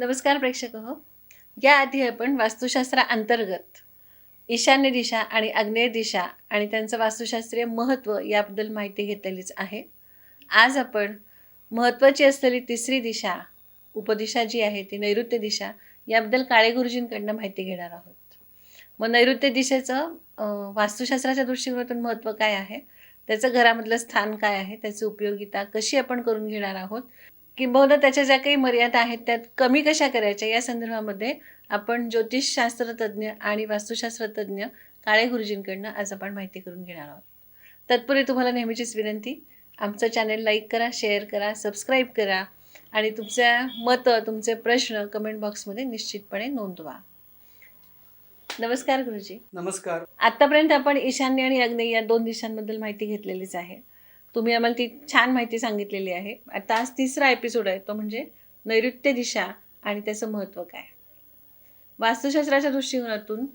नमस्कार प्रेक्षक हो याआधी आपण वास्तुशास्त्रा अंतर्गत ईशान्य दिशा आणि आग्नेय दिशा आणि त्यांचं वास्तुशास्त्रीय महत्त्व याबद्दल माहिती घेतलेलीच आहे. आज आपण महत्त्वाची असलेली तिसरी दिशा उपदिशा जी आहे ती नैऋत्य दिशा याबद्दल काळे गुरुजींकडनं माहिती घेणार आहोत. मग नैऋत्य दिशेचं वास्तुशास्त्राच्या दृष्टिकोनातून महत्त्व काय आहे? त्याचं घरामधलं स्थान काय आहे? त्याची उपयोगिता कशी आपण करून घेणार आहोत? किंबहुना त्याच्या ज्या काही मर्यादा आहेत त्यात कमी कशा करायच्या या संदर्भामध्ये आपण ज्योतिषशास्त्र तज्ज्ञ आणि वास्तुशास्त्र तज्ज्ञ काळे गुरुजींकडनं आज आपण माहिती करून घेणार आहोत. तत्पूर्वी तुम्हाला नेहमीचीच विनंती आमचं चॅनेल लाईक करा शेअर करा सबस्क्राईब करा आणि तुमच्या मतं तुमचे प्रश्न कमेंट बॉक्समध्ये निश्चितपणे नोंदवा. नमस्कार गुरुजी. नमस्कार. आतापर्यंत आपण ईशान्य आणि आग्नेय या दोन दिशांबद्दल माहिती घेतलेलीच आहे. तुम्ही आम्हाला ती छान माहिती सांगितलेली आहे. आता आज तिसरा एपिसोड आहे तो म्हणजे नैऋत्य दिशा आणि त्याचं महत्त्व काय? वास्तुशास्त्राच्या दृष्टिकोनातून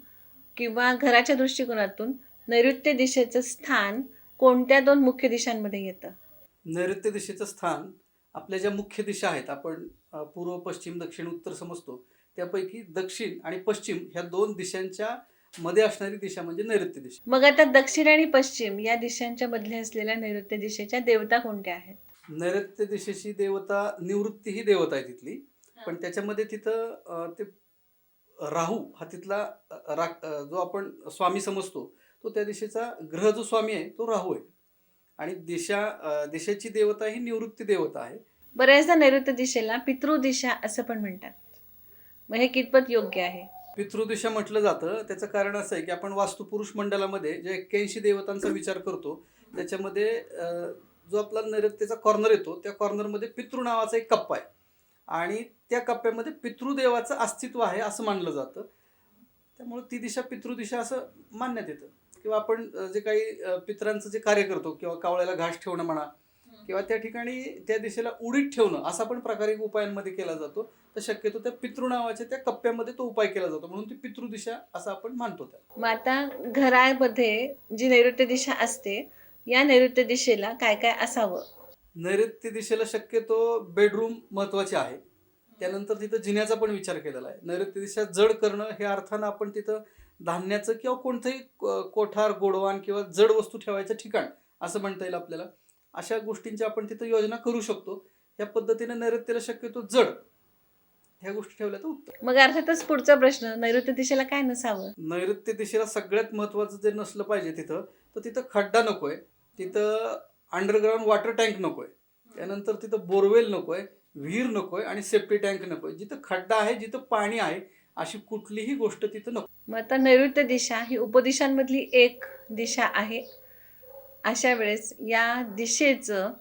किंवा घराच्या दृष्टिकोनातून नैऋत्य दिशेचं स्थान कोणत्या दोन मुख्य दिशांमध्ये येतं? नैऋत्य दिशेचं स्थान आपल्या ज्या मुख्य दिशा आहेत आपण पूर्व पश्चिम दक्षिण उत्तर समजतो त्यापैकी दक्षिण आणि पश्चिम ह्या दोन दिशांच्या मध्ये असणारी दिशा म्हणजे नैऋत्य दिशा. मग आता दक्षिण आणि पश्चिम या दिशांच्या मधल्या असलेल्या नैऋत्य दिशेच्या देवता कोणत्या आहेत? नैऋत्य दिशेची देवता निवृत्ती ही देवता आहे तिथली. पण त्याच्यामध्ये तिथं अ, ते राहू हा तिथला अ, रा- अ, जो आपण स्वामी समजतो तो त्या दिशेचा ग्रह जो स्वामी आहे तो राहू आहे. आणि दिशा अ, दिशेची देवता ही निवृत्ती देवता आहे. बऱ्याचदा नैऋत्य दिशेला पितृदिशा असं पण म्हणतात. मग हे कितपत योग्य आहे? पितृदिशा म्हटलं जातं. त्याचं कारण असं आहे की आपण वास्तुपुरुष मंडलामध्ये जे एक्क्याऐंशी देवतांचा विचार करतो त्याच्यामध्ये जो आपला नैऋत्येचा कॉर्नर येतो त्या कॉर्नरमध्ये पितृ नावाचा एक कप्पा आहे. आणि त्या कप्प्यामध्ये पितृदेवाचं अस्तित्व आहे असं मानलं जातं. त्यामुळे ती दिशा पितृदिशा असं मानण्यात येतं. किंवा आपण जे काही पितरांचं जे कार्य करतो किंवा कावळ्याला घास ठेवणं म्हणा किंवा त्या ठिकाणी त्या दिशेला उडीत ठेवणं असा पण प्रकार एक उपायांमध्ये केला जातो. तर शक्यतो त्या पितृ नावाच्या त्या कप्प्यामध्ये तो उपाय केला जातो. म्हणून ती पितृदिशा असं आपण मानतो त्या मग आता घरामध्ये जी नैऋत्य दिशा असते या नैऋत्य दिशेला काय काय असावं? नैऋत्य दिशेला शक्यतो बेडरूम महत्त्वाचे आहे. त्यानंतर तिथं जिन्याचा पण विचार केलेला आहे. नैऋत्य दिशा जड करणं हे अर्थानं आपण तिथं धान्याचं किंवा कोणतंही कोठार गोडवान किंवा जड वस्तू ठेवायचं ठिकाण असं म्हणता येईल आपल्याला. अशा गोष्टींची आपण तिथं योजना करू शकतो. या पद्धतीने नैऋत्येला शक्यतो जड ह्या गोष्टी ठेवल्या तर उत्तम. मग अर्थातच पुढचा प्रश्न नैऋत्य दिशेला काय नसावं? नैऋत्य दिशेला सगळ्यात महत्त्वाचं जे नसलं पाहिजे तिथं तर तिथं खड्डा नकोय. तिथं अंडरग्राऊंड वॉटर टँक नकोय. त्यानंतर तिथं बोरवेल नकोय विहीर नकोय आणि सेफ्टी टँक नकोय. जिथं खड्डा आहे जिथं पाणी आहे अशी कुठलीही गोष्ट तिथं नको. मग आता नैऋत्य दिशा ही उपदिशांमधली एक दिशा आहे. अशा वेळेस या दिशेचं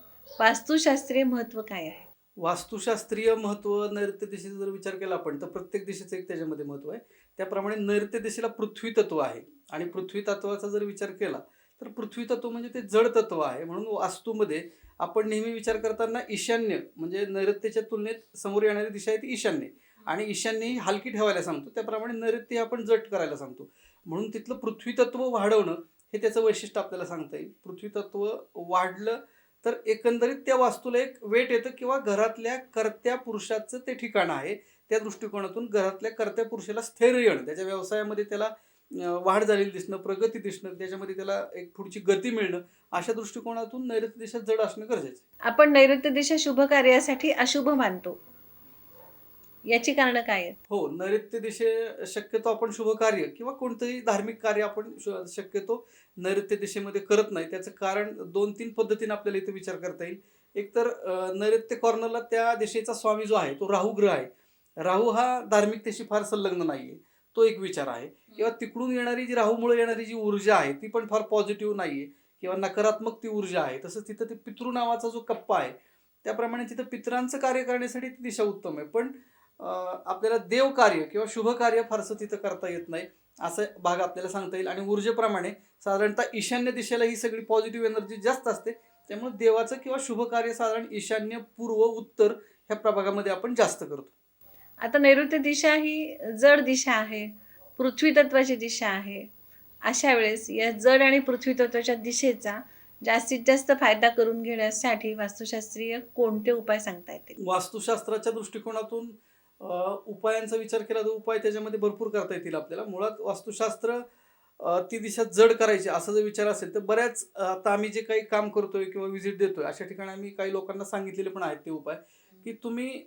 वास्तुशास्त्रीय महत्त्व काय आहे? वास्तुशास्त्रीय महत्त्व नैऋत्य दिशेचा जर विचार केला आपण तर प्रत्येक दिशेचं एक त्याच्यामध्ये महत्त्व आहे. त्याप्रमाणे नैऋत्य दिशेला पृथ्वी तत्व आहे. आणि पृथ्वी तत्वाचा जर विचार केला तर पृथ्वी तत्व म्हणजे ते जड तत्व आहे. म्हणून वास्तूमध्ये आपण नेहमी विचार करताना ईशान्य म्हणजे नैऋत्येच्या तुलनेत समोर येणारी दिशा आहे ती ईशान्य. आणि ईशान्य ही हलकी ठेवायला सांगतो त्याप्रमाणे नैऋत्य हे आपण जट करायला सांगतो. म्हणून तिथलं पृथ्वी तत्व वाढवणं हे त्याचं वैशिष्ट्य आपल्याला सांगता येईल. पृथ्वी तत्व वाढलं तर एकंदरीत त्या वास्तूला एक वेट येतं किंवा घरातल्या कर्त्या पुरुषाचं ते ठिकाण आहे. त्या दृष्टिकोनातून घरातल्या कर्त्या पुरुषाला स्थैर्य येणं त्याच्या व्यवसायामध्ये त्याला वाढ झालेली दिसणं प्रगती दिसणं त्याच्यामध्ये त्याला एक पुढची गती मिळणं अशा दृष्टिकोनातून नैऋत्य दिशा जड असणं गरजेचं आहे. आपण नैऋत्य दिशा शुभ कार्यासाठी अशुभ मानतो. याची कारणं काय आहेत? हो नैऋत्य दिशे शक्यतो आपण शुभ कार्य किंवा कोणतंही धार्मिक कार्य आपण शक्यतो नैऋत्य दिशेमध्ये करत नाही. त्याचं कारण दोन तीन पद्धतीने आपल्याला इथे विचार करता येईल. एक तर नैऋत्य कॉर्नरला त्या दिशेचा स्वामी जो आहे तो राहू ग्रह आहे. राहू हा धार्मिकतेशी फार संलग्न नाहीये. तो एक विचार आहे. किंवा तिकडून येणारी जी राहूमुळे येणारी जी ऊर्जा आहे ती पण फार पॉझिटिव्ह नाहीये. किंवा नकारात्मक ती ऊर्जा आहे. तसंच तिथं ते पितृ नावाचा जो कप्पा आहे त्याप्रमाणे तिथं पितरांचं कार्य करण्यासाठी ती दिशा उत्तम आहे. पण आपल्याला देव कार्य किंवा शुभ कार्य फारसं तिथं करता येत नाही असं भाग आपल्याला सांगता येईल. आणि ऊर्जेप्रमाणे साधारणतः ईशान्य दिशेला ही सगळी पॉझिटिव्ह एनर्जी जास्त असते त्यामुळे देवाचं किंवा शुभ कार्य साधारण ईशान्य पूर्व उत्तर ह्या प्रभागामध्ये आपण जास्त करतो. आता नैऋत्य दिशा ही जड दिशा आहे पृथ्वी तत्वाची दिशा आहे. अशा वेळेस या जड आणि पृथ्वी तत्वाच्या दिशेचा जास्तीत जास्त फायदा करून घेण्यासाठी वास्तुशास्त्रीय कोणते उपाय सांगता येतील? वास्तुशास्त्राच्या दृष्टिकोनातून उपायांचा विचार केला तर उपाय त्याच्यामध्ये भरपूर करता येतील आपल्याला. मुळात वास्तुशास्त्र ती दिशा जड करायची असा जर विचार असेल तर बऱ्याच आता आम्ही जे काही काम करतोय किंवा व्हिजिट देतोय अशा ठिकाणी आम्ही काही लोकांना सांगितलेले पण आहेत ते उपाय की तुम्ही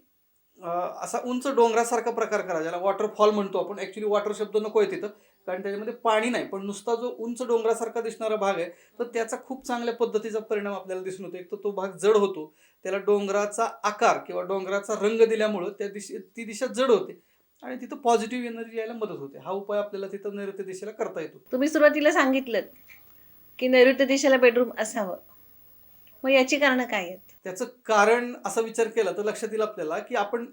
असा उंच डोंगरासारखा प्रकार करा ज्याला वॉटरफॉल म्हणतो आपण. ॲक्च्युली वॉटर शब्द नको आहे तिथं कारण त्याच्यामध्ये पाणी नाही. पण नुसता जो उंच डोंगरासारखा दिसणारा भाग आहे तर त्याचा खूप चांगल्या पद्धतीचा परिणाम आपल्याला दिसून होतो एक तर तो भाग जड होतो. त्याला डोंगराचा आकार किंवा डोंगराचा रंग दिल्यामुळं त्या दिशे ती दिशा जड होते आणि तिथं पॉझिटिव्ह एनर्जी यायला मदत होते. हा उपाय आपल्याला तिथं नैऋत्य दिशेला करता येतो. तुम्ही सुरुवातीला सांगितलं की नैऋत्य दिशेला बेडरूम असावं. मग याची कारणं काय आहेत? त्याचं कारण असा विचार केला तर लक्षात येईल आपल्याला की आपण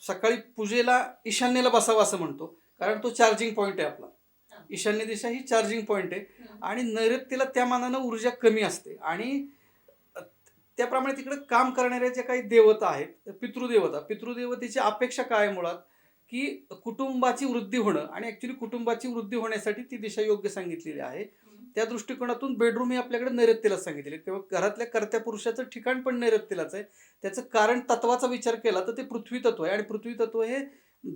सकाळी पूजेला ईशान्येला बसावं असं म्हणतो. कारण तो चार्जिंग पॉईंट आहे आपला. ईशान्य दिशा ही चार्जिंग पॉईंट आहे. आणि नैऋत्येला त्या मानानं ऊर्जा कमी असते. आणि त्याप्रमाणे तिकडे काम करणाऱ्या ज्या काही देवता आहेत पितृदेवता पितृदेवतेची अपेक्षा काय मुळात? की कुटुंबाची वृद्धी होणं आणि ॲक्च्युली कुटुंबाची वृद्धी होण्यासाठी ती दिशा योग्य सांगितलेली आहे. त्या दृष्टिकोनातून बेडरूम हे आपल्याकडे नैऋत्येलाच सांगितलेले आहे. किंवा घरातल्या कर्त्या पुरुषाचं ठिकाण पण नैऋत्येलाच आहे. त्याचं कारण तत्वाचा विचार केला तर ते पृथ्वी तत्व आहे. आणि पृथ्वी तत्व हे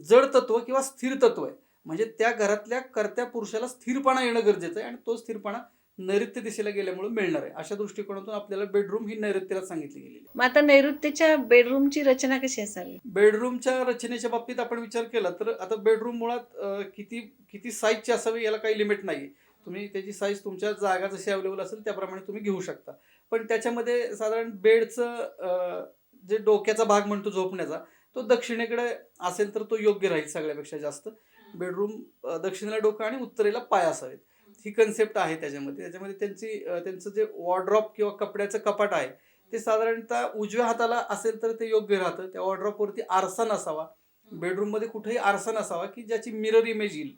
जड तत्व किंवा स्थिर तत्व आहे. म्हणजे त्या घरातल्या कर्त्या पुरुषाला स्थिरपणा येणं गरजेचं आहे. आणि तो स्थिरपणा नैऋत्य दिशेला गेल्यामुळे मिळणार आहे. अशा दृष्टिकोनातून आपल्याला बेडरूम ही नैऋत्येला सांगितली गेलेली आहे. मग आता नैऋत्यच्या बेडरूमची रचना कशी असावी? बेडरूमच्या रचनेच्या बाबतीत आपण विचार केला तर आता बेडरूम मुळात किती किती साईजची असावी याला काही लिमिट नाही तुम्ही त्याची साईज तुमच्या जागा जशी अवेलेबल असेल त्याप्रमाणे तुम्ही घेऊ शकता. पण त्याच्यामध्ये साधारण बेडचं जे डोक्याचा भाग म्हणतो झोपण्याचा तो दक्षिणेकडे असेल तर तो योग्य राहील सगळ्यापेक्षा जास्त. बेडरूम दक्षिणेला डोकं आणि उत्तरेला पाय असावेत. ही कन्सेप्ट आहे त्याच्यामध्ये. त्याच्यामध्ये त्यांची त्यांचं जे वॉर्ड्रॉप किंवा कपड्याचं कपाट आहे ते साधारणतः उजव्या हाताला असेल तर ते योग्य राहतं. त्या वॉर्ड्रॉपवरती आरसा नसावा. बेडरूममध्ये कुठेही आरसा नसावा की ज्याची मिरर इमेज येईल.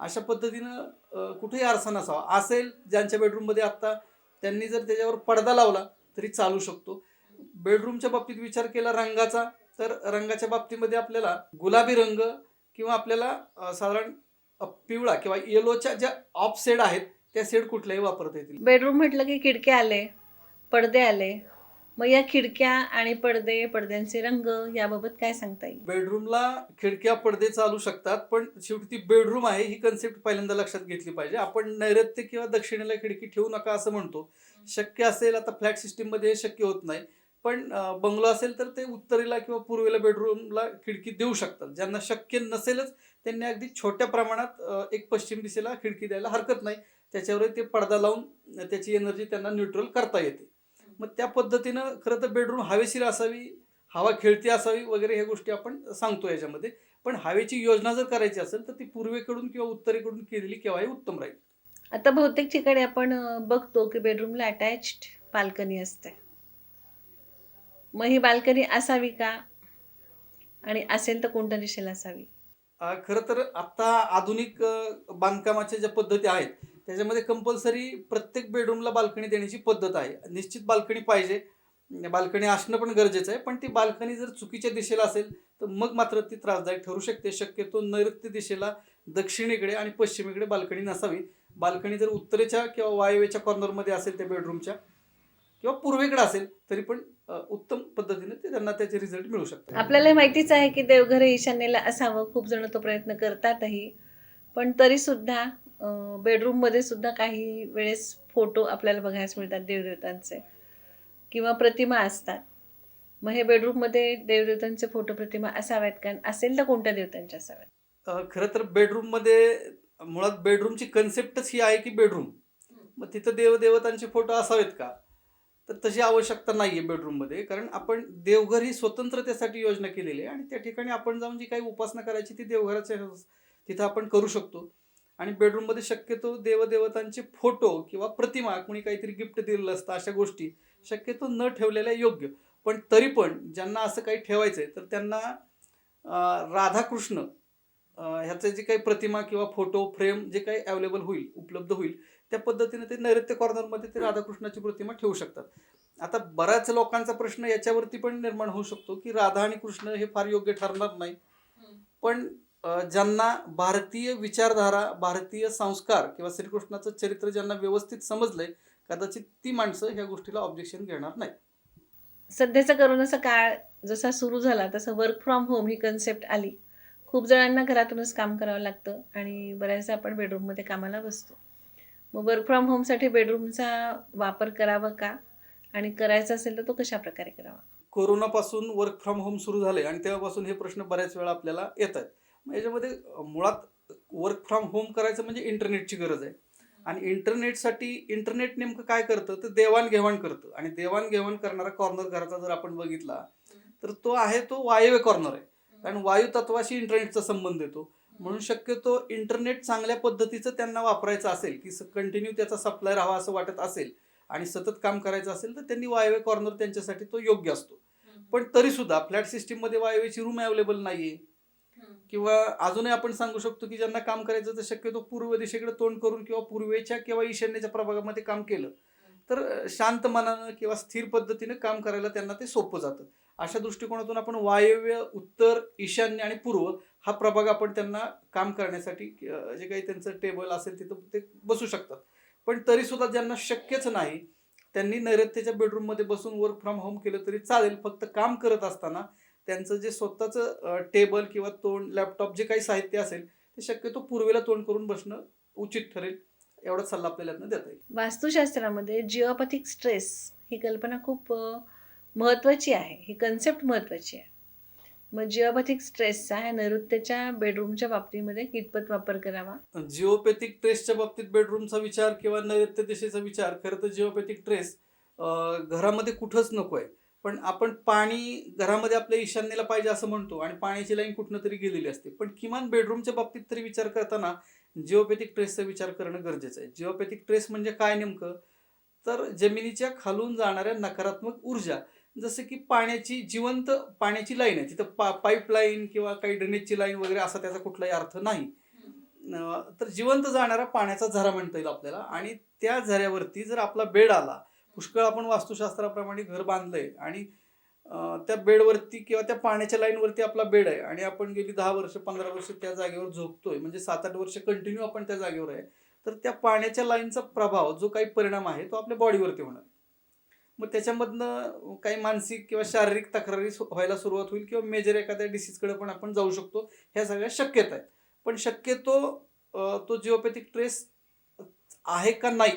अशा पद्धतीनं कुठेही आरसा नसावा असेल ज्यांच्या बेडरूममध्ये आत्ता त्यांनी जर त्याच्यावर पडदा लावला तरी चालू शकतो. बेडरूमच्या बाबतीत विचार केला रंगाचा तर रंगाच्या बाबतीमध्ये आपल्याला गुलाबी रंग किंवा आपल्याला साधारण पिवळा किंवा येलोच्या ज्या ऑफ सेड आहेत त्या सेड कुठल्याही वापरता येतील. बेडरूम म्हटलं की खिडक्या आले पडदे आले मग या खिडक्या आणि पडदे पडद्यांचे रंग याबाबत काय सांगता येईल? बेडरूमला खिडक्या पडदे चालू शकतात पण शेवटी ती बेडरूम आहे ही कन्सेप्ट पहिल्यांदा लक्षात घेतली पाहिजे. आपण नैऋत्य किंवा दक्षिणेला खिडकी ठेवू नका असं म्हणतो. शक्य असेल आता फ्लॅट सिस्टीममध्ये हे शक्य होत नाही. पण बंगलो असेल तर ते उत्तरेला किंवा पूर्वेला बेडरूमला खिडकी देऊ शकतात. ज्यांना शक्य नसेलच त्यांनी अगदी छोट्या प्रमाणात एक पश्चिम दिशेला खिडकी द्यायला हरकत नाही. त्याच्यावर ते पडदा लावून त्याची एनर्जी त्यांना न्यूट्रल करता येते. मग त्या पद्धतीनं खरं तर बेडरूम हवेशीर असावी हवा खेळती असावी वगैरे ह्या गोष्टी आपण सांगतो याच्यामध्ये. पण हवेची योजना जर करायची असेल तर ती पूर्वेकडून किंवा उत्तरेकडून केलेली केव्हाही उत्तम राहील. आता बहुतेक ठिकाणी आपण बघतो की बेडरूमला अटॅच्ड बाल्कनी असते. मग ही बाल्कनी असावी का? आणि असेल तर कोणत्या दिशेला असावी? खरं तर आत्ता आधुनिक बांधकामाच्या ज्या पद्धती आहेत त्याच्यामध्ये कंपल्सरी प्रत्येक बेडरूमला बाल्कनी देण्याची पद्धत आहे. निश्चित बाल्कनी पाहिजे. बाल्कनी असणं पण गरजेचं आहे. पण ती बाल्कनी जर चुकीच्या दिशेला असेल तर मग मात्र ती त्रासदायक ठरू शकते. शक्यतो नैऋत्य दिशेला दक्षिणेकडे आणि पश्चिमेकडे बाल्कनी नसावी. बाल्कनी जर उत्तरेच्या किंवा वायव्येच्या कॉर्नरमध्ये असेल त्या बेडरूमच्या किंवा पूर्वेकडे असेल तरी पण उत्तम पद्धतीने ते त्यांना त्याचे रिझल्ट मिळू शकतात. आपल्याला माहितीच आहे की देवघर ईशान्येला असावं. खूप जण तो प्रयत्न करतातही. पण तरी सुद्धा बेडरूममध्ये सुद्धा काही वेळेस फोटो आपल्याला बघायला मिळतात देवदेवतांचे. किंवा प्रतिमा असतात. मग हे बेडरूममध्ये देवदेवतांचे फोटो प्रतिमा असाव्यात कारण असेल तर कोणत्या देवतांच्या असाव्यात? खरं तर बेडरूममध्ये मुळात बेडरूमची कन्सेप्टच ही आहे की बेडरूम मग तिथं देवदेवतांचे फोटो असावेत का? तर तशी आवश्यकता नाही आहे बेडरूममध्ये कारण आपण देवघर ही स्वतंत्र त्यासाठी योजना केलेली आहे आणि त्या ठिकाणी आपण जाऊन जी काही उपासना करायची ती देवघराच्या तिथं आपण करू शकतो. आणि बेडरूममध्ये शक्यतो देवदेवतांचे फोटो किंवा प्रतिमा कोणी काहीतरी गिफ्ट दिलेलं असतं अशा गोष्टी शक्यतो न ठेवलेल्या योग्य. पण तरी पण ज्यांना असं काही ठेवायचं आहे तर त्यांना राधाकृष्ण ह्याचे जे काही प्रतिमा किंवा फोटो फ्रेम जे काही अवेलेबल होईल उपलब्ध होईल त्या पद्धतीने ते नैऋत्य कॉर्नरमध्ये ते राधाकृष्णाची प्रतिमा ठेवू शकतात. आता बऱ्याच लोकांचा प्रश्न याच्यावरती पण निर्माण होऊ शकतो की राधा आणि कृष्ण हे फार योग्य ठरणार नाही. पण ज्यांना भारतीय विचारधारा भारतीय संस्कार किंवा श्रीकृष्णाचं चरित्र ज्यांना व्यवस्थित समजलंय कदाचित ती माणसं ह्या गोष्टीला ऑब्जेक्शन घेणार नाही सध्याचा करोनाचा काळ जसा सुरू झाला तसं वर्क फ्रॉम होम ही कन्सेप्ट आली. खूप जणांना घरातूनच काम करावं लागतं आणि बऱ्याचदा आपण बेडरूममध्ये कामाला बसतो. मग वर्क फ्रॉम होमसाठी बेडरूमचा वापर करावा का? आणि करायचा असेल तर तो कशा प्रकारे करावा? कोरोनापासून वर्क फ्रॉम होम सुरू झाले आणि तेव्हापासून हे प्रश्न बऱ्याच वेळा आपल्याला येत आहेत मग याच्यामध्ये मुळात वर्क फ्रॉम होम करायचं म्हणजे इंटरनेटची गरज आहे. आणि इंटरनेटसाठी इंटरनेट नेमकं काय करतं? तर देवाणघेवाण करतं. आणि देवाणघेवाण करणारा कॉर्नर घराचा जर आपण बघितला तर तो आहे तो वायव्य कॉर्नर आहे. कारण वायू तत्वाशी इंटरनेटचा संबंध येतो. म्हणून शक्यतो इंटरनेट चांगल्या पद्धतीचं त्यांना वापरायचं असेल की कंटिन्यू त्याचा सप्लाय राहावा असं वाटत असेल आणि सतत काम करायचं असेल तर त्यांनी वायव्य कॉर्नर त्यांच्यासाठी तो योग्य असतो. पण तरीसुद्धा फ्लॅट सिस्टीममध्ये वायव्याची रूम अवेलेबल आहे किंवा अजूनही आपण सांगू शकतो की ज्यांना काम करायचं तर शक्यतो पूर्व दिशेकडे तोंड करून किंवा पूर्वेच्या किंवा ईशान्येच्या प्रभागामध्ये काम केलं तर शांत मनानं किंवा स्थिर पद्धतीनं काम करायला त्यांना ते सोपं जातं. अशा दृष्टिकोनातून आपण वायव्य उत्तर ईशान्य आणि पूर्व हा प्रभाग आपण त्यांना काम करण्यासाठी जे काही त्यांचं टेबल असेल तिथं ते बसू शकतात. पण तरी सुद्धा ज्यांना शक्यच नाही त्यांनी नैऋत्येच्या बेडरूममध्ये बसून वर्क फ्रॉम होम केलं तरी चालेल. फक्त काम करत असताना त्यांचं जे स्वतःचं टेबल किंवा तोंड लॅपटॉप जे काही साहित्य असेल ते शक्यतो पूर्वेला तोंड करून बसणं उचित ठरेल एवढाच सल्ला आपल्याला देता येईल. वास्तुशास्त्रामध्ये जिओपॅथिक स्ट्रेस ही कल्पना खूप महत्त्वाची आहे. ही कन्सेप्ट महत्त्वाची आहे. मग जिओपॅथिक स्ट्रेसचा ह्या नैऋत्येच्या बेडरूमच्या बाबतीमध्ये कितपत वापर करावा? जिओपॅथिक ट्रेसच्या बाबतीत बेडरूमचा विचार किंवा नैऋत्य दिशेचा विचार खरं तर जिओपॅथिक ट्रेस घरामध्ये कुठंच नको आहे. पण आपण पाणी घरामध्ये आपल्या ईशान्येला पाहिजे असं म्हणतो आणि पाण्याची लाईन कुठनं तरी गेलेली असते. पण किमान बेडरूमच्या बाबतीत तरी विचार करताना जिओपॅथिक ट्रेसचा विचार करणं गरजेचं आहे. जिओपॅथिक ट्रेस म्हणजे काय नेमकं? तर जमिनीच्या खालून जाणाऱ्या नकारात्मक ऊर्जा जसं की पाण्याची जिवंत पाण्याची लाईन आहे तिथं पा पाईपलाईन किंवा काही ड्रेनेजची लाईन वगैरे असा त्याचा कुठलाही अर्थ नाही. तर जिवंत जाणारा पाण्याचा झरा म्हणता येईल आपल्याला आणि त्या झऱ्यावरती जर आपला बेड आला पुष्कळ आपण वास्तुशास्त्राप्रमाणे घर बांधलंय आणि त्या बेडवरती किंवा त्या पाण्याच्या लाईनवरती आपला बेड आहे आणि आपण गेली दहा वर्ष पंधरा वर्ष त्या जागेवर झोपतोय. म्हणजे सात आठ वर्ष कंटिन्यू आपण त्या जागेवर आहे. तर त्या पाण्याच्या लाईनचा प्रभाव जो काही परिणाम आहे तो आपल्या बॉडीवरती होणार. मग त्याच्यामधनं काही मानसिक किंवा शारीरिक तक्रारी सु- व्हायला सुरुवात होईल किंवा मेजर एखाद्या डिसीजकडे पण आपण जाऊ शकतो. ह्या सगळ्या शक्यता आहेत. पण शक्यतो तो जिओपॅथिक ट्रेस आहे का नाही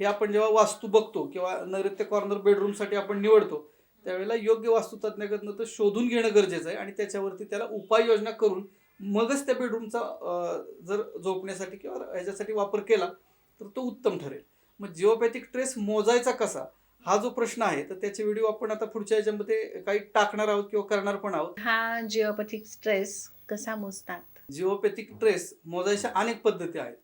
हे आपण जेव्हा वास्तू बघतो किंवा नैऋत्य कॉर्नर बेडरूमसाठी आपण निवडतो त्यावेळेला योग्य वास्तुतज्ञाकडनं तर शोधून घेणं गरजेचं आहे आणि त्याच्यावरती त्याला उपाययोजना करून मगच त्या बेडरूमचा जर झोपण्यासाठी किंवा ह्याच्यासाठी वापर केला तर तो उत्तम ठरेल. मग जिओपॅथिक ट्रेस मोजायचा कसा हा जो प्रश्न आहे तर त्याचे व्हिडिओ आपण आता पुढच्या ह्याच्यामध्ये काही टाकणार आहोत किंवा करणार पण आहोत. हा जिओपॅथिक स्ट्रेस कसा मोजतात? जिओपॅथिक ट्रेस मोजायच्या अनेक पद्धती आहेत.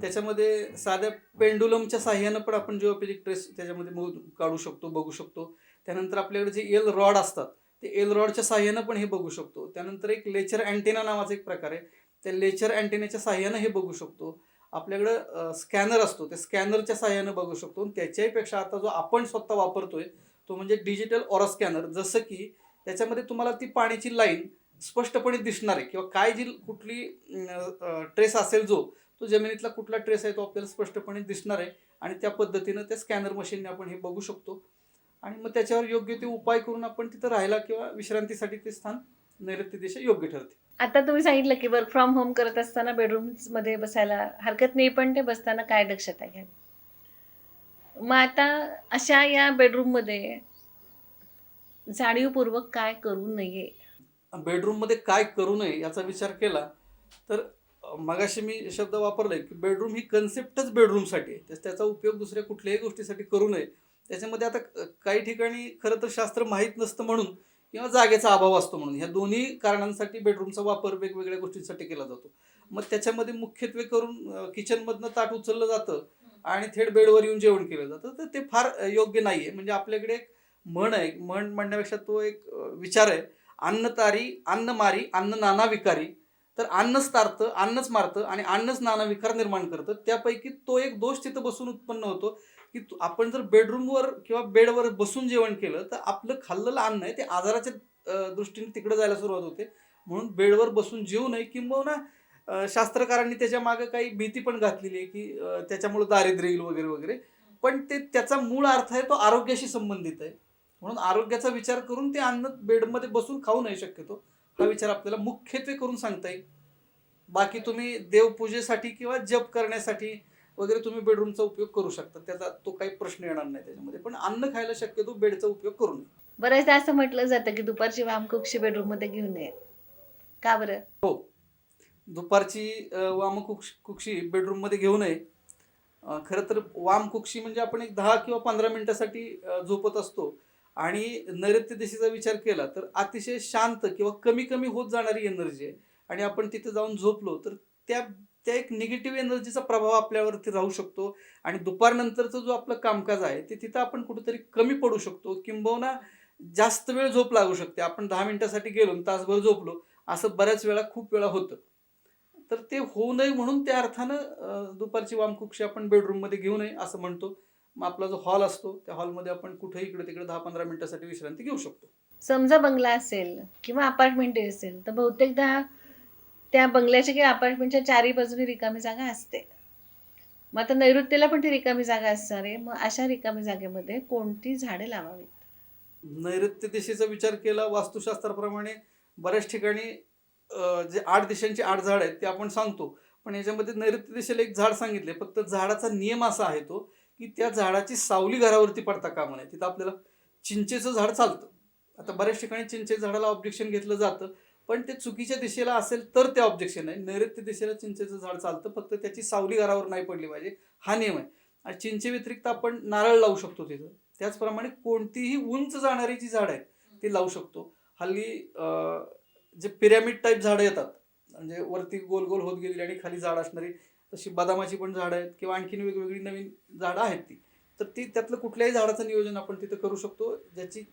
त्याच्यामध्ये साध्या पेंडुलमच्या साह्यानं पण आपण जिओपॅथिक ट्रेस त्याच्यामध्ये काढू शकतो बघू शकतो. त्यानंतर आपल्याकडे जे एल रॉड असतात ते एल रॉडच्या साह्यानं पण हे बघू शकतो. त्यानंतर एक लेचर अँटेना नावाचा एक प्रकार आहे. त्या लेचर अँटेनाच्या साह्यानं हे बघू शकतो. आपल्याकडं स्कॅनर असतो त्या स्कॅनरच्या साह्यानं बघू शकतो. आणि त्याच्याही पेक्षा आता जो आपण स्वतः वापरतोय तो म्हणजे डिजिटल ऑरा स्कॅनर. जसं की त्याच्यामध्ये तुम्हाला ती पाण्याची लाईन स्पष्टपणे दिसणार आहे. किंवा काय जी कुठली ट्रेस असेल जो तो जमिनीतला कुठला ट्रेस आहे तो आपल्याला स्पष्टपणे दिसणार आहे. आणि त्या पद्धतीनं त्या स्कॅनर मशीनने आपण हे बघू शकतो. आणि मग त्याच्यावर योग्य ते उपाय करून आपण तिथं राहायला किंवा विश्रांतीसाठी ते स्थान नैऋत्य दिशा योग्य ठरते. आता तुम्ही सांगितलं की वर्क फ्रॉम होम करत असताना बेडरूम्समध्ये बसायला हरकत नाही पण ते बसताना काय दक्षता घ्यावी? मग आता अशा या बेडरूममध्ये जाणीवपूर्वक काय करू नये? बेडरूममध्ये काय करू नये याचा विचार केला तर मगाशी मी शब्द वापरले की बेडरूम ही कन्सेप्टच बेडरूमसाठी आहे. तर त्याचा उपयोग दुसऱ्या कुठल्याही गोष्टीसाठी करू नये. त्याच्यामध्ये आता काही ठिकाणी खरं तर शास्त्र माहीत नसतं म्हणून किंवा जागेचा अभाव असतो म्हणून. ह्या दोन्ही कारणांसाठी बेडरूमचा वापर वेगवेगळ्या गोष्टींसाठी केला जातो. मग त्याच्यामध्ये मुख्यत्वे करून किचनमधनं ताट उचललं जातं आणि थेट बेडवर येऊन जेवण केलं जातं. तर ते फार योग्य नाही आहे. म्हणजे आपल्याकडे एक म्हण आहे. म्हण म्हणण्यापेक्षा तो एक विचार आहे. अन्नतारी अन्नमारी अन्न नाना विकारी. तर अन्नच तारतं अन्नच मारतं आणि अन्नच नाना विकार निर्माण करतं. त्यापैकी तो एक दोष तिथं बसून उत्पन्न होतो की आपण जर बेडरूमवर किंवा बेडवर बसून जेवण केलं तर आपलं खाल्लेलं अन्न आहे ते आजाराच्या दृष्टीने तिकडे जायला सुरुवात होते. म्हणून बेडवर बसून जेवू नये किंबहुना शास्त्रकारांनी त्याच्यामागे काही भीती पण घातलेली आहे की त्याच्यामुळं त्याच्यामुळे दारिद्र्य येईल वगैरे वगैरे. पण ते त्याचा मूळ अर्थ आहे तो आरोग्याशी संबंधित आहे. म्हणून आरोग्याचा विचार करून ते अन्न बेडमध्ये बसून खाऊ नये शक्यतो. हा विचार आपल्याला मुख्यत्वे करून सांगता येईल. बाकी तुम्ही देवपूजेसाठी किंवा जप करण्यासाठी वगैरे तुम्ही बेडरूमचा उपयोग करू शकता. त्याचा तो काही प्रश्न येणार नाही त्याच्यामध्ये. पण अन्न खायला शक्यतो बेडचा उपयोग करू नये. बऱ्याचदा असं म्हटलं जातं की दुपारची वामकुक्षी बेडरूममध्ये घेऊ नये. का बरं? दुपारची अ, वाम कुक्ष कुक्षी बेडरूममध्ये घेऊ नये. खरं तर वाम कुक्षी म्हणजे आपण एक दहा किंवा पंधरा मिनिटासाठी झोपत असतो. आणि नैऋत्य दिशेचा विचार केला तर अतिशय शांत किंवा कमी कमी होत जाणारी एनर्जी आहे. आणि आपण तिथे जाऊन झोपलो तर त्या त्या एक निगेटिव्ह एनर्जीचा प्रभाव आपल्यावरती राहू शकतो. आणि दुपारनंतरचं जो आपलं कामकाज आहे ते तिथं आपण कुठेतरी कमी पडू शकतो. किंबहुना जास्त वेळ झोप लागू शकते. आपण दहा मिनिटासाठी गेलो आणि तासभर झोपलो असं बऱ्याच वेळा खूप वेळा होतं. तर ते होऊ नये म्हणून त्या अर्थानं दुपारची वामकुक्षी आपण बेडरूममध्ये घेऊ नये असं म्हणतो. मग आपला जो हॉल असतो त्या हॉलमध्ये आपण कुठेही इकडे तिकडे दहा पंधरा मिनिटासाठी विश्रांती घेऊ शकतो. समजा बंगला असेल किंवा अपार्टमेंट असेल तर बहुतेकदा त्या बंगल्याच्या किंवा अपार्टमेंटच्या चारी बाजूने रिकामी जागा असते. मग आता नैऋत्येला पण ती रिकामी जागा असणार आहे. मग अशा रिकामी जागेमध्ये कोणती झाडे लावावीत? नैऋत्य दिशेचा विचार केला वास्तुशास्त्राप्रमाणे बऱ्याच ठिकाणी जे आठ दिशांची आठ झाड आहेत ते आपण सांगतो. पण याच्यामध्ये नैऋत्य दिशेला एक झाड सांगितले फक्त झाडाचा नियम असा आहे तो की त्या झाडाची सावली घरावरती पडता कामा नये. तिथं आपल्याला चिंचेचं झाड चालतं. आता बऱ्याच ठिकाणी चिंचेच्या झाडाला ऑब्जेक्शन घेतलं जातं पण ते चुकीच्या दिशेला असेल तर ते ऑब्जेक्शन आहे नैऋत्य दिशेला चिंचेचं झाड चालतं फक्त त्याची सावली घरावर नाही पडली पाहिजे. हा नियम आहे. आणि चिंचे व्यतिरिक्त आपण नारळ लावू शकतो तिथं. त्याचप्रमाणे कोणतीही उंच जाणारी जी झाड आहेत ती लावू शकतो. हल्ली जे पिरॅमिड टाईप झाडं येतात म्हणजे वरती गोल गोल होत गेलेली आणि खाली झाड असणारी तशी बदामाची पण झाडं आहेत किंवा आणखीन वेगवेगळी नवीन झाडं आहेत ती. तर ती त्यातलं कुठल्याही झाडाचं नियोजन आपण तिथं करू शकतो. ज्याची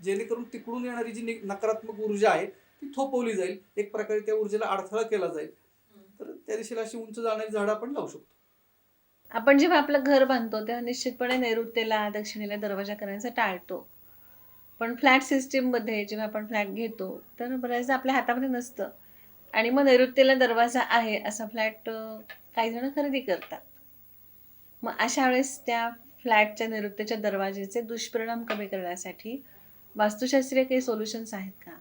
जेणेकरून तिकडून येणारी जी नकारात्मक ऊर्जा आहे ती थोपवली जाईल. एक प्रकारे त्या ऊर्जेला अडथळा केला जाईल. तर त्या दिशेला अशी उंच जाणारी झाडं आपण लावू शकतो. आपण जेव्हा आपलं घर बांधतो तेव्हा निश्चितपणे नैऋत्येला दक्षिणेला दरवाजा करायचा टाळतो. पण फ्लॅट सिस्टीममध्ये जेव्हा आपण फ्लॅट घेतो तर बऱ्याचदा आपल्या हातामध्ये नसतं. आणि मग नैऋत्येला दरवाजा आहे असा फ्लॅट काही जण खरेदी करतात. मग अशा वेळेस त्या फ्लॅटच्या नैऋत्यच्या दरवाजेचे दुष्परिणाम कमी करण्यासाठी वास्तुशास्त्रीय काही सोल्युशन्स आहेत का?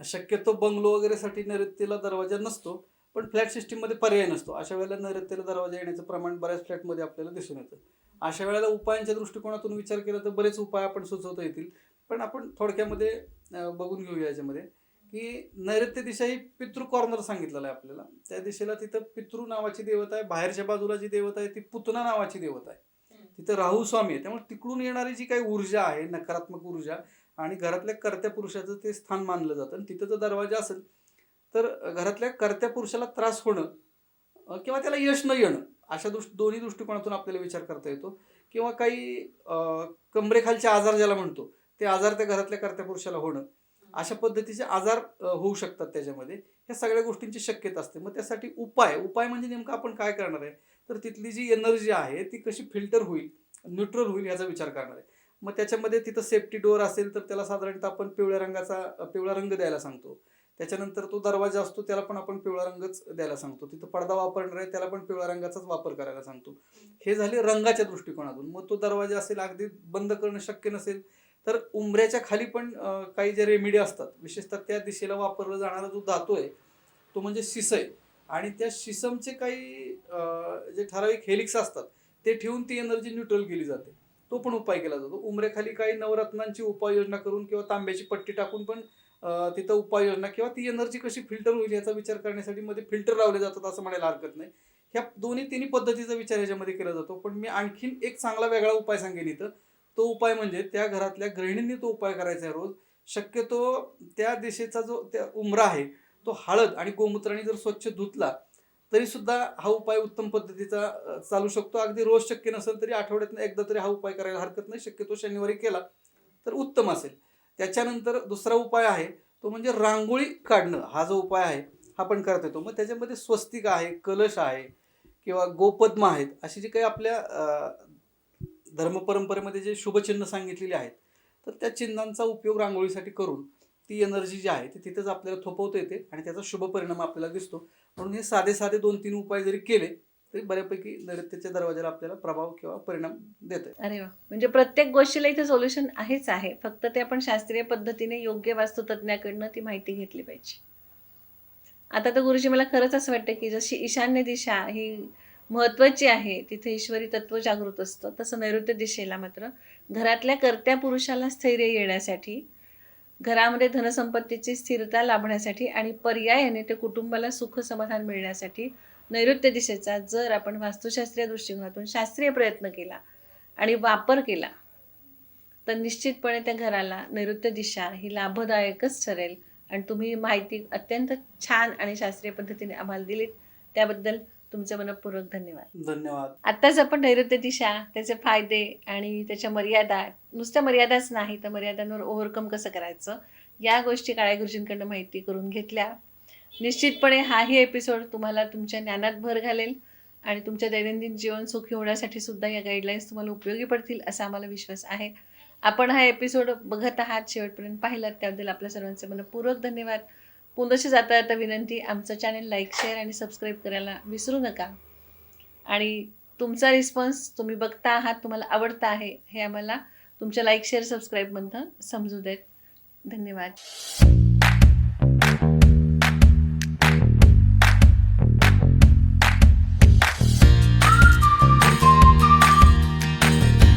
शक्यतो बंगलो वगैरेसाठी नैऋत्येला दरवाजा नसतो पण फ्लॅट सिस्टीममध्ये पर्याय नसतो. अशा वेळेला नैऋत्यला दरवाजा येण्याचं प्रमाण बऱ्याच फ्लॅटमध्ये आपल्याला दिसून येतं. अशा वेळेला उपायांच्या दृष्टिकोनातून विचार केला तर बरेच उपाय आपण सुचवता येतील. पण आपण थोडक्यामध्ये बघून घेऊया याच्यामध्ये. की नैऋत्य दिशा ही पितृ कॉर्नर सांगितलेलं आहे आपल्याला. त्या दिशेला तिथं पितृ नावाची देवता आहे बाहेरच्या बाजूला जी देवता आहे ती पुतना नावाची देवता आहे. तिथं राहू स्वामी आहे. त्यामुळे तिकडून येणारी जी काही ऊर्जा आहे नकारात्मक ऊर्जा आणि घरातल्या कर्त्या पुरुषाचं ते स्थान मानलं जातं. आणि तिथं जर दरवाजा असेल तर घरातल्या कर्त्या पुरुषाला त्रास होणं किंवा त्याला यश न येणं अशा दृष्ट दोन्ही दृष्टिकोनातून आपल्याला विचार करता येतो. किंवा काही कमरेखालचे आजार ज्याला म्हणतो ते आजार त्या घरातल्या कर्त्या पुरुषाला होणं अशा पद्धतीचे आजार होऊ शकतात त्याच्यामध्ये. ह्या सगळ्या गोष्टींची शक्यता असते. मग त्यासाठी उपाय उपाय म्हणजे नेमकं आपण काय करणार आहे? तर तिथली जी एनर्जी आहे ती कशी फिल्टर होईल न्यूट्रल होईल याचा विचार करणार आहे. मग त्याच्यामध्ये तिथं सेफ्टी डोअर असेल तर त्याला साधारणतः आपण पिवळ्या रंगाचा पिवळा रंग द्यायला सांगतो. त्याच्यानंतर तो दरवाजा असतो त्याला पण आपण पिवळा रंगच द्यायला सांगतो. तिथं पडदा वापरणार आहे त्याला पण पिवळ्या रंगाचाच वापर करायला सांगतो. हे झाले रंगाच्या दृष्टिकोनातून. मग तो दरवाजा असेल अगदी बंद करणं शक्य नसेल तर उंबऱ्याच्या खाली पण काही जे रेमेडी असतात विशेषतः त्या दिशेला वापरला जाणारा जो धातू आहे तो म्हणजे शिसय आणि त्या शिसमचे काही जे ठराविक हेलिक्स असतात ते ठेवून ती एनर्जी न्यूट्रल केली जाते. तो पण उपाय केला जातो. उमरेखाली काही नवरत्नांची उपाययोजना करून किंवा तांब्याची पट्टी टाकून पण तिथं उपाययोजना किंवा ती एनर्जी कशी फिल्टर होईल याचा विचार करण्यासाठी मध्ये फिल्टर लावले जातात असं म्हणायला हरकत नाही. ह्या दोन्ही तिन्ही पद्धतीचा विचार याच्यामध्ये केला जातो. पण मी आणखीन एक चांगला वेगळा उपाय सांगेन इथं. तो उपाय म्हणजे त्या घरातल्या गृहिणींनी तो उपाय करायचा आहे रोज. शक्यतो त्या दिशेचा जो त्या उमरा आहे तो हळद आणि गोमूत्राने जर स्वच्छ धुतला तरी सुद्धा हा उपाय उत्तम पद्धतीचा चालू शकतो. अगदी रोज शक्य नसेल तरी आठवड्यातनं एकदा तरी हा उपाय करायला हरकत नाही. शक्यतो शनिवारी केला तर उत्तम असेल. त्याच्यानंतर दुसरा उपाय आहे तो म्हणजे रांगोळी काढणं. हा जो उपाय आहे हा पण करता येतो. मग त्याच्यामध्ये स्वस्तिक आहे कलश आहे किंवा गोपद्म आहेत अशी जी काही आपल्या धर्मपरंपरेमध्ये जे शुभचिन्ह सांगितलेली आहेत तर त्या चिन्हांचा उपयोग रांगोळीसाठी करून ती एनर्जी जी आहे ती तिथेच आपल्याला थोपवता येते आणि त्याचा शुभ परिणाम आपल्याला दिसतो. म्हणून हे साधे साधे दोन तीन उपाय जरी केले तरी बऱ्यापैकी नृत्याच्या दरवाजाला आपल्याला प्रभाव किंवा परिणाम देत अरे वा! म्हणजे प्रत्येक गोष्टीला इथे सोल्युशन आहेच आहे. फक्त ते आपण शास्त्रीय पद्धतीने योग्य वास्तुतज्ञाकडनं ती माहिती घेतली पाहिजे. आता तर गुरुजी मला खरंच असं वाटतं की जशी ईशान्य दिशा ही महत्त्वाची आहे. तिथे ईश्वरी तत्व जागृत असतं. तसं नैऋत्य दिशेला मात्र. घरातल्या कर्त्या पुरुषाला स्थैर्य येण्यासाठी घरामध्ये धनसंपत्तीची स्थिरता लाभण्यासाठी आणि पर्यायाने ते कुटुंबाला सुख समाधान मिळण्यासाठी नैऋत्य दिशेचा जर आपण वास्तुशास्त्रीय दृष्टिकोनातून शास्त्रीय प्रयत्न केला आणि वापर केला तर निश्चितपणे त्या घराला नैऋत्य दिशा ही लाभदायकच ठरेल. आणि तुम्ही माहिती अत्यंत छान आणि शास्त्रीय पद्धतीने आम्हाला दिलीत. त्याबद्दल तुमचे मनपूर्वक धन्यवाद. धन्यवाद. आत्ताच आपण नैऋत्य दिशा त्याचे फायदे आणि त्याच्या मर्यादा. नुसत्या मर्यादाच नाही तर मर्यादांवर ओव्हरकम कसं करायचं? या गोष्टी काळ्या गुरुजींकडनं माहिती करून घेतल्या. निश्चितपणे हाही एपिसोड तुम्हाला तुमच्या ज्ञानात भर घालेल आणि तुमच्या दैनंदिन जीवन सुखी होण्यासाठी सुद्धा या गाईडलाईन्स तुम्हाला उपयोगी पडतील असा आम्हाला विश्वास आहे. आपण हा एपिसोड बघत आहात शेवटपर्यंत पाहिलात त्याबद्दल आपल्या सर्वांचे मनपूर्वक धन्यवाद. पुनशी जाता जाता विनंती आमचं चॅनल लाईक शेअर आणि सबस्क्राईब करायला विसरू नका. आणि तुमचा रिस्पॉन्स तुम्ही बघता आहात तुम्हाला आवडता आहे हे आम्हाला तुमच्या लाईक शेअर सबस्क्राईबमधनं समजू देत. धन्यवाद.